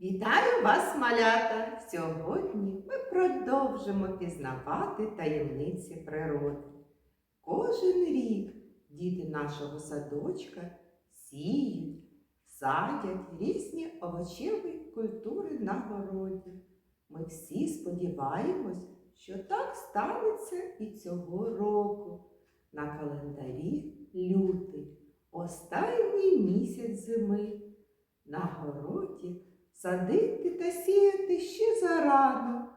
Вітаю вас, малята! Сьогодні ми продовжимо пізнавати таємниці природи. Кожен рік діти нашого садочка сіють, садять різні овочеві культури на городі. Ми всі сподіваємось, що так станеться і цього року. На календарі лютий, останній місяць зими. На городі садити та сіяти ще зарано,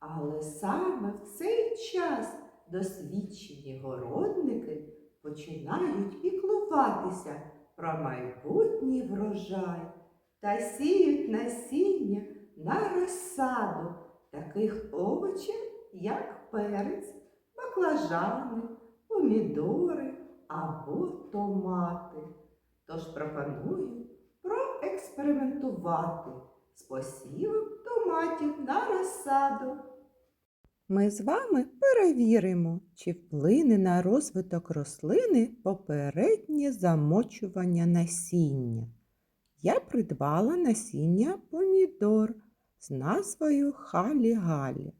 але саме в цей час досвідчені городники починають піклуватися про майбутній врожай та сіють насіння на розсаду таких овочів, як перець, баклажани, помідори або томати. Тож пропоную проекспериментувати з посівом томатів на розсаду. Ми з вами перевіримо, чи вплине на розвиток рослини попереднє замочування насіння. Я придбала насіння помідор з назвою Халі-Галі.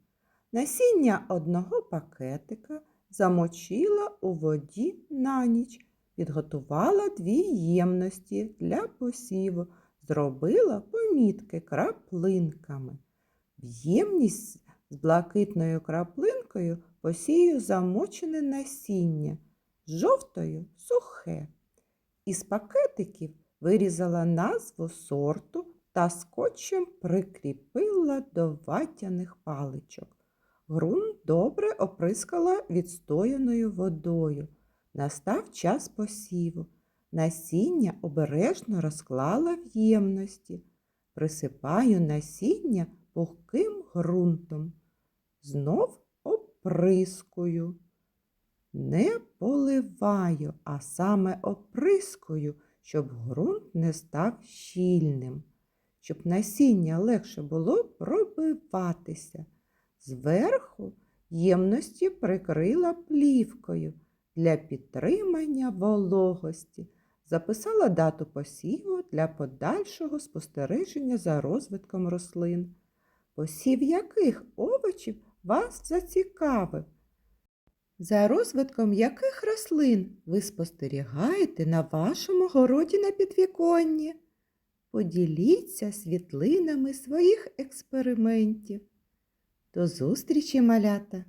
Насіння одного пакетика замочила у воді на ніч, підготувала дві ємності для посіву, зробила помітки краплинками. В ємність з блакитною краплинкою посію замочене насіння, з жовтою сухе. Із пакетиків вирізала назву сорту та скотчем прикріпила до ватяних паличок. Ґрунт добре оприскала відстояною водою. Настав час посіву. Насіння обережно розклала в ємності. Присипаю насіння пухким ґрунтом. Знов оприскую. Не поливаю, а саме оприскую, щоб ґрунт не став щільним, щоб насіння легше було пробиватися. Зверху ємності прикрила плівкою для підтримання вологості. Записала дату посіву для подальшого спостереження за розвитком рослин. Посів яких овочів вас зацікавив? За розвитком яких рослин ви спостерігаєте на вашому городі на підвіконні? Поділіться світлинами своїх експериментів. До зустрічі, малята!